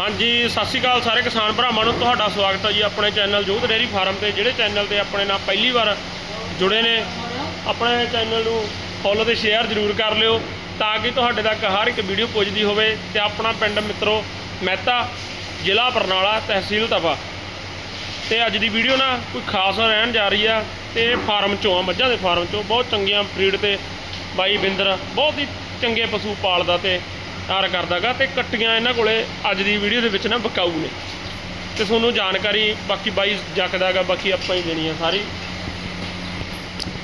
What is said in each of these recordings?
ਹਾਂਜੀ, ਸਤਿ ਸ਼੍ਰੀ ਅਕਾਲ ਸਾਰੇ ਕਿਸਾਨ ਭਰਾਵਾਂ ਨੂੰ। ਤੁਹਾਡਾ ਸਵਾਗਤ ਹੈ ਜੀ ਆਪਣੇ ਚੈਨਲ ਜੋਧ ਡੇਅਰੀ ਫਾਰਮ ਤੇ, ਜਿਹੜੇ ਚੈਨਲ ਤੇ ਆਪਣੇ ਨਾਲ ਪਹਿਲੀ ਵਾਰ ਜੁੜੇ ਨੇ, ਆਪਣੇ ਚੈਨਲ ਨੂੰ ਫੋਲੋ ਤੇ ਸ਼ੇਅਰ ਜ਼ਰੂਰ ਕਰ ਲਿਓ, ਤਾਂ ਕਿ ਤੁਹਾਡੇ ਤੱਕ ਹਰ ਇੱਕ ਵੀਡੀਓ ਪੁੱਜਦੀ ਹੋਵੇ ਤੇ ਆਪਣਾ ਪਿੰਡ ਮਿੱਤਰੋ ਮਹਿਤਾ ਜ਼ਿਲ੍ਹਾ ਬਰਨਾਲਾ ਤਹਿਸੀਲ ਤਪਾ ਤੇ ਅੱਜ ਦੀ ਵੀਡੀਓ ਨਾ ਕੋਈ ਖਾਸ ਰਹਿਣ ਜਾ ਰਹੀ ਆ ਤੇ ਫਾਰਮ ਚੋਂ ਆ, ਮੱਝਾਂ ਦੇ ਫਾਰਮ ਚੋਂ। ਬਹੁਤ ਚੰਗੀਆਂ ਬਰੀਡ ਤੇ ਬਾਈ ਬਿੰਦਰ, ਬਹੁਤ ਹੀ ਚੰਗੇ ਪਸ਼ੂ ਪਾਲਦਾ ਤੇ ਤਿਆਰ ਕਰਦਾਗਾ ਤੇ ਕੱਟੀਆਂ ਇਹਨਾਂ ਕੋਲੇ ਅੱਜ ਦੀ ਵੀਡੀਓ ਦੇ ਵਿੱਚ ਨਾ ਬਕਾਊ ਨੇ। ਤੇ ਤੁਹਾਨੂੰ ਜਾਣਕਾਰੀ ਬਾਕੀ ਬਾਈ ਜੱਕਦਾਗਾ, ਬਾਕੀ ਆਪਾਂ ਹੀ ਦੇਣੀ ਆ ਸਾਰੀ।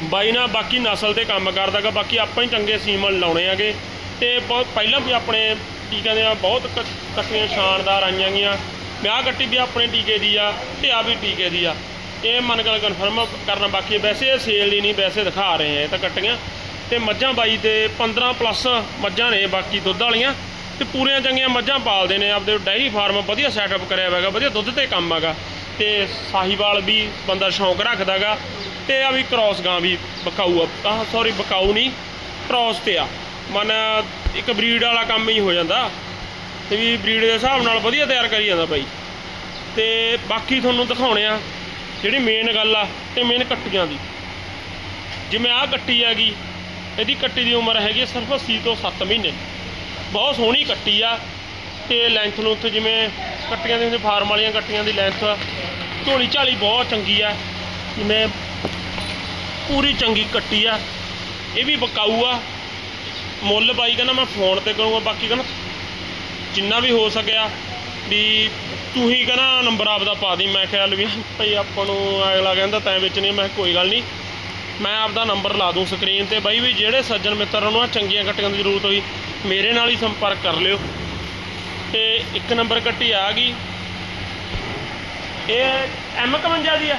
ਬਾਈ ਨਾ ਬਾਕੀ ਨਸਲ ਤੇ ਕੰਮ ਕਰਦਾਗਾ, ਬਾਕੀ ਆਪਾਂ ਹੀ ਚੰਗੇ ਸੀਮਨ ਲਾਉਣੇ ਆਗੇ। ਤੇ ਬਹੁਤ ਪਹਿਲਾਂ ਵੀ ਆਪਣੇ, ਕੀ ਕਹਿੰਦੇ ਆ, ਬਹੁਤ ਕ- ਕੱਟੀਆਂ ਸ਼ਾਨਦਾਰ ਆਈਆਂ ਗੀਆਂ ਵਿਆਹ ਕੱਟੀ ਵੀ ਆਪਣੇ ਟੀਕੇ ਦੀ ਆ ਤੇ ਆ ਵੀ ਟੀਕੇ ਦੀ ਆ। ਇਹ ਮਨ ਗੱਲ ਕਨਫਰਮ ਕਰਨਾ ਬਾਕੀ ਵੈਸੇ ਇਹ ਸੇਲ ਦੀ ਨਹੀਂ, ਵੈਸੇ ਦਿਖਾ ਰਹੇ ਆ, ਇਹ ਤਾਂ ਕੱਟੀਆਂ। ਤੇ ਮੱਝਾਂ ਬਾਈ ਤੇ 15 ਪਲੱਸ ਮੱਝਾਂ ਨੇ ਬਾਕੀ ਦੁੱਧ ਵਾਲੀਆਂ ਤੇ ਪੂਰੀਆਂ ਚੰਗੀਆਂ ਮੱਝਾਂ ਪਾਲਦੇ ਨੇ, ਆਪਦੇ ਡਾਇਰੀ ਫਾਰਮ ਵਧੀਆ ਸੈਟਅਪ ਕਰਿਆ ਹੋਇਆ ਹੈਗਾ, ਵਧੀਆ ਦੁੱਧ ਤੇ ਕੰਮ ਹੈਗਾ। ਤੇ ਸਾਹੀਵਾਲ ਵੀ ਬੰਦਾ ਸ਼ੌਂਕ ਰੱਖਦਾਗਾ ਤੇ ਆ ਵੀ ਕ੍ਰਾਸ ਗਾਂ ਵੀ ਬਕਾਊ ਆ, ਆਹ ਸੌਰੀ ਬਕਾਊ ਨਹੀਂ ਕ੍ਰਾਸ ਤੇ ਆ। ਮਨ ਇੱਕ ਬਰੀਡ ਵਾਲਾ ਕੰਮ ਹੀ ਹੋ ਜਾਂਦਾ ਤੇ ਵੀ ਬਰੀਡ ਦੇ ਹਿਸਾਬ ਨਾਲ ਵਧੀਆ ਤਿਆਰ ਕਰੀ ਜਾਂਦਾ ਬਾਈ। ਤੇ ਬਾਕੀ ਤੁਹਾਨੂੰ ਦਿਖਾਉਣੇ ਆ ਜਿਹੜੀ ਮੇਨ ਗੱਲ ਆ ਤੇ ਮੇਨ ਕੱਟੀਆਂ ਦੀ। ਜਿਵੇਂ ਆਹ ਕੱਟੀ ਹੈਗੀ ਇਹਦੀ ਕੱਟੀ ਦੀ ਉਮਰ ਹੈਗੀ ਹੈ ਸਿਰਫ 80 ਤੋਂ 7 ਮਹੀਨੇ। ਬਹੁਤ ਸੋਹਣੀ ਕੱਟੀ ਆ ਤੇ ਲੈਂਥ ਨੂੰ ਉੱਥੇ ਜਿਵੇਂ ਕੱਟੀਆਂ ਦੀ ਹੁੰਦੀ ਫਾਰਮ ਵਾਲੀਆਂ ਕੱਟੀਆਂ ਦੀ ਲੈਂਥ ਝੋਲੀ ਝਾਲੀ ਬਹੁਤ ਚੰਗੀ ਆ। ਜਿਵੇਂ ਪੂਰੀ ਚੰਗੀ ਕੱਟੀ ਆ। ਇਹ ਵੀ ਬਕਾਊ ਆ। ਮੁੱਲ ਬਾਈ ਕਹਿੰਦਾ ਮੈਂ ਫੋਨ ਤੇ ਕਰੂੰਗਾ, ਬਾਕੀ ਕਹਿੰਦਾ ਜਿੰਨਾ ਵੀ ਹੋ ਸਕਿਆ ਵੀ ਤੂੰ ਹੀ ਕਹਿੰਦਾ ਨੰਬਰ ਆਪਦਾ ਪਾ ਦੀ। ਮੈਂ ਖਿਆਲ ਵੀ ਭਈ ਆਪਾਂ ਨੂੰ ਅਗਲਾ ਕਹਿੰਦਾ ਤੈਂ ਵਿੱਚ ਨਹੀਂ ਮੈਂ ਕਿਹਾ, ਕੋਈ ਗੱਲ ਨਹੀਂ ਮੈਂ ਆਪਦਾ ਨੰਬਰ ਲਾ ਦੂੰ ਸਕਰੀਨ ਤੇ। ਬਾਈ ਵੀ ਜਿਹੜੇ ਸੱਜਣ ਮਿੱਤਰਾਂ ਨੂੰ ਆ ਚੰਗੀਆਂ ਕੱਟੀਆਂ ਦੀ ਜ਼ਰੂਰਤ ਹੋਈ, ਮੇਰੇ ਨਾਲ ਹੀ ਸੰਪਰਕ ਕਰ ਲਿਓ। ਤੇ ਇੱਕ ਨੰਬਰ ਕੱਟੀ ਆ ਗਈ। ਇਹ ਐਮ 51 ਦੀ ਆ।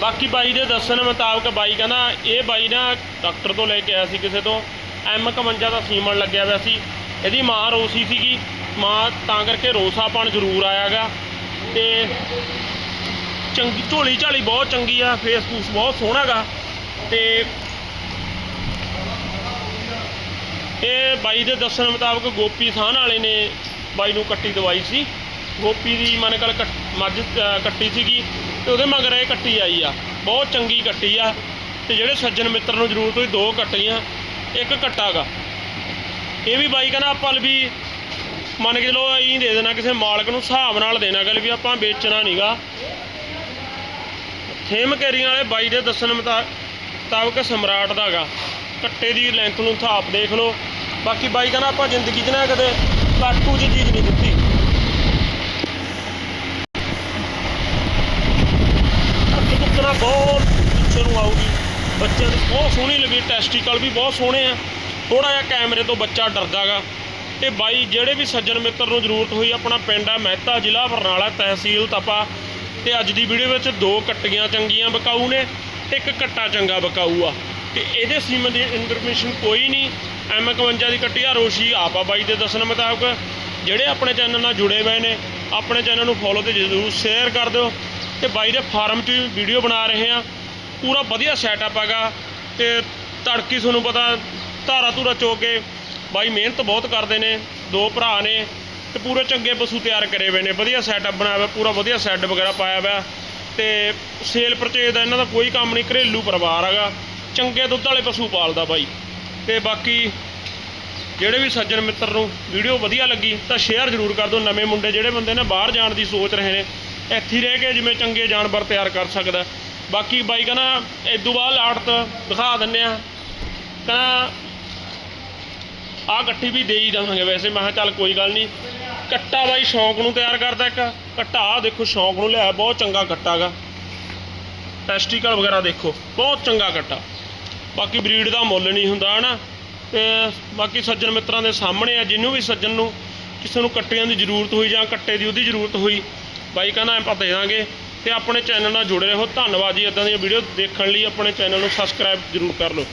ਬਾਕੀ ਬਾਈ ਦੇ ਦੱਸਣ ਮੁਤਾਬਕ ਬਾਈ ਕਹਿੰਦਾ, ਇਹ ਬਾਈ ਨਾ ਡਾਕਟਰ ਤੋਂ ਲੈ ਕੇ ਆਇਆ ਸੀ ਕਿਸੇ ਤੋਂ। ਐਮ 51 ਦਾ ਸੀਮਣ ਲੱਗਿਆ ਹੋਇਆ ਸੀ। ਇਹਦੀ ਮਾਂ ਰੋਸੀ ਸੀਗੀ। ਮਾਂ ਤਾਂ ਕਰਕੇ ਰੋਸਾਪਣ ਜ਼ਰੂਰ ਆਇਆਗਾ ਤੇ ਚੰਗੀ ਝੋਲੀ ਝਾਲੀ ਬਹੁਤ ਚੰਗੀ ਆ। ਫੇਸ ਫੂਸ ਬਹੁਤ ਸੋਹਣਾਗਾ ਤੇ ਇਹ ਬਾਈ ਦੇ ਦੱਸਣ ਮੁਤਾਬਕ ਗੋਪੀ ਥਾਨ ਵਾਲੇ ਨੇ ਬਾਈ ਨੂੰ ਕੱਟੀ ਦਵਾਈ ਸੀ। ਗੋਪੀ ਦੀ ਮਨ ਕੱਲ ਮੱਝ ਕੱਟੀ ਸੀਗੀ ਤੇ ਉਹਦੇ ਮਗਰ ਇਹ ਕੱਟੀ ਆਈ ਆ। ਬਹੁਤ ਚੰਗੀ ਕੱਟੀ ਆ ਤੇ ਜਿਹੜੇ ਸੱਜਣ ਮਿੱਤਰ ਨੂੰ ਜ਼ਰੂਰਤ ਹੋਈ ਦੋ ਕੱਟੀਆਂ, ਇੱਕ ਕੱਟਾਗਾ। ਇਹ ਵੀ ਬਾਈ ਕਹਿੰਦਾ ਆਪਾਂ ਵੀ ਮੰਨ ਕੇ ਚਲੋ ਐਂ ਦੇ ਦੇਣਾ ਕਿਸੇ ਮਾਲਕ ਨੂੰ ਹਿਸਾਬ ਨਾਲ ਦੇਣਾ ਗੱਲ ਵੀ ਆਪਾਂ ਵੇਚਣਾ ਨਹੀਂਗਾ ਥੇਮ ਕੈਰੀਆਂ ਵਾਲੇ ਬਾਈ ਦੇ ਦੱਸਣ ਮੁਤਾ- ਮੁਤਾਬਕ ਸਮਰਾਟ ਦਾਗਾ। ਕੱਟੇ ਦੀ ਲੈਂਥ ਨੂੰ ਥਾਪ ਦੇਖ ਲਓ। ਬਾਕੀ ਬਾਈ ਕਹਿੰਦਾ ਆਪਾਂ ਜ਼ਿੰਦਗੀ 'ਚ ਨਾ ਕਦੇ ਕਾਟੂ 'ਚ ਚੀਜ਼ ਨਹੀਂ ਦਿੱਤੀ। ਅੱਗੇ ਬਹੁਤ ਪਿੱਛੇ ਨੂੰ ਆਊਗੀ। ਬੱਚਿਆਂ ਦੀ ਬਹੁਤ ਸੋਹਣੀ ਲੱਗੀ ਟੈਸਟੀਕਲ ਵੀ ਬਹੁਤ ਸੋਹਣੇ ਆ। ਥੋੜਾ ਜਿਹਾ ਕੈਮਰੇ ਤੋਂ ਬੱਚਾ ਡਰਦਾਗਾ। ਤੇ ਬਾਈ ਜਿਹੜੇ ਵੀ ਸੱਜਣ ਮਿੱਤਰ ਨੂੰ ਜ਼ਰੂਰਤ ਹੋਈ, ਆਪਣਾ ਪਿੰਡ ਆ ਮਹਿਤਾ ਜ਼ਿਲ੍ਹਾ ਬਰਨਾਲਾ ਤਹਿਸੀਲ ਤਪਾ। ਤੇ ਅੱਜ ਦੀ ਵੀਡੀਓ ਵਿੱਚ ਦੋ ਕੱਟੀਆਂ ਚੰਗੀਆਂ ਬਕਾਊ ਨੇ। ਇੱਕ ਕੱਟਾ ਚੰਗਾ ਬਕਾਊ ਆ। ਤੇ ਇਹਦੇ ਸੀਮਨ ਦੀ ਇਨਫੋਰਮੇਸ਼ਨ ਕੋਈ ਨਹੀਂ। ਐਮ 51 ਦੀ ਕੱਟੀ ਆ, ਰੋਸ਼ੀ ਆਪ ਆ ਬਾਈ ਦੇ ਦੱਸਣ ਮੁਤਾਬਕ। ਜਿਹੜੇ ਆਪਣੇ ਚੈਨਲ ਨਾਲ ਜੁੜੇ ਹੋਏ ਨੇ, ਆਪਣੇ ਚੈਨਲ ਨੂੰ ਫੋਲੋ ਤੇ ਜ਼ਰੂਰ ਸ਼ੇਅਰ ਕਰ ਦਿਓ। ਤੇ ਬਾਈ ਦੇ ਫਾਰਮ 'ਚ ਵੀ ਵੀਡੀਓ ਬਣਾ ਰਹੇ ਆ। ਪੂਰਾ ਵਧੀਆ ਸੈਟਅਪ ਹੈਗਾ। ਤੇ ਤੜਕੀ ਤੁਹਾਨੂੰ ਪਤਾ, ਧਾਰਾ ਧੂਰਾ ਚੋ ਕੇ ਬਾਈ ਮਿਹਨਤ ਬਹੁਤ ਕਰਦੇ ਨੇ, ਦੋ ਭਰਾ ਨੇ। ਤੇ ਪੂਰੇ ਚੰਗੇ ਪਸ਼ੂ ਤਿਆਰ ਕਰੇ ਹੋਏ ਨੇ। ਵਧੀਆ ਸੈਟਅਪ ਬਣਾਇਆ ਹੋਇਆ, ਪੂਰਾ ਵਧੀਆ ਸੈੱਟ ਵਗੈਰਾ ਪਾਇਆ ਹੋਇਆ। ਤੇ ਸੇਲ ਪਰਚੇਜ ਦਾ ਇਹਨਾਂ ਦਾ ਕੋਈ ਕੰਮ ਨਹੀਂ, ਘਰੇਲੂ ਪਰਿਵਾਰ ਹੈਗਾ, ਚੰਗੇ ਦੁੱਧ ਵਾਲੇ ਪਸ਼ੂ ਪਾਲਦਾ ਬਾਈ। ਤੇ ਬਾਕੀ ਜਿਹੜੇ ਵੀ ਸੱਜਣ ਮਿੱਤਰ ਨੂੰ ਵੀਡੀਓ ਵਧੀਆ ਲੱਗੀ ਤਾਂ ਸ਼ੇਅਰ ਜ਼ਰੂਰ ਕਰ ਦਿਓ, ਨਵੇਂ ਮੁੰਡੇ ਜਿਹੜੇ ਬੰਦੇ ਨੇ ਬਾਹਰ ਜਾਣ ਦੀ ਸੋਚ ਰਹੇ ਨੇ, ਇੱਥੇ ਰਹਿ ਕੇ ਜਿਵੇਂ ਚੰਗੇ ਜਾਨਵਰ ਤਿਆਰ ਕਰ ਸਕਦਾ। ਬਾਕੀ ਬਾਈ ਕਹਿੰਦਾ ਇਦੋਂ ਬਾਅਦ ਆੜਤ ਦਿਖਾ ਦਿੰਨੇ ਆ ਕਹਿੰਦਾ, ਆਹ ਗੱਠੀ ਵੀ ਦੇ ਹੀ ਦੇਵਾਂਗੇ ਵੈਸੇ, ਮੈਂ ਕਿਹਾ ਚੱਲ ਕੋਈ ਗੱਲ ਨਹੀਂ। ਕੱਟਾ ਬਾਈ, ਸ਼ੌਂਕ ਨੂੰ ਤਿਆਰ ਕਰਦਾ ਇੱਕ। ਕੱਟਾ, ਆਹ ਦੇਖੋ, ਸ਼ੌਂਕ ਨੂੰ ਲਿਆ ਬਹੁਤ ਚੰਗਾ ਕੱਟਾਗਾ ਟੈਸਟੀਕਲ ਵਗੈਰਾ ਦੇਖੋ, ਬਹੁਤ ਚੰਗਾ ਕੱਟਾ। ਬਾਕੀ ਬਰੀਡ ਦਾ ਮੁੱਲ ਨਹੀਂ ਹੁੰਦਾ, ਹਨਾ? ਤੇ ਬਾਕੀ ਸੱਜਣ ਮਿੱਤਰਾਂ ਦੇ ਸਾਹਮਣੇ ਆ, ਜਿਹਨੂੰ ਵੀ ਸੱਜਣ ਨੂੰ ਕਿਸੇ ਨੂੰ ਕੱਟਿਆਂ ਦੀ ਜ਼ਰੂਰਤ ਹੋਈ ਜਾਂ ਕੱਟੇ ਦੀ ਉਹਦੀ ਜ਼ਰੂਰਤ ਹੋਈ, ਬਾਈ ਕਹਿੰਦਾ ਆਪਾਂ ਦੇ ਦਾਂਗੇ। ਤੇ ਆਪਣੇ ਚੈਨਲ ਨਾਲ ਜੁੜੇ ਰਹੋ। ਧੰਨਵਾਦ ਜੀ ਇਦਾਂ ਦੀਆਂ ਵੀਡੀਓ ਦੇਖਣ ਲਈ ਆਪਣੇ ਚੈਨਲ ਨੂੰ ਸਬਸਕ੍ਰਾਈਬ ਜ਼ਰੂਰ ਕਰ ਲਓ।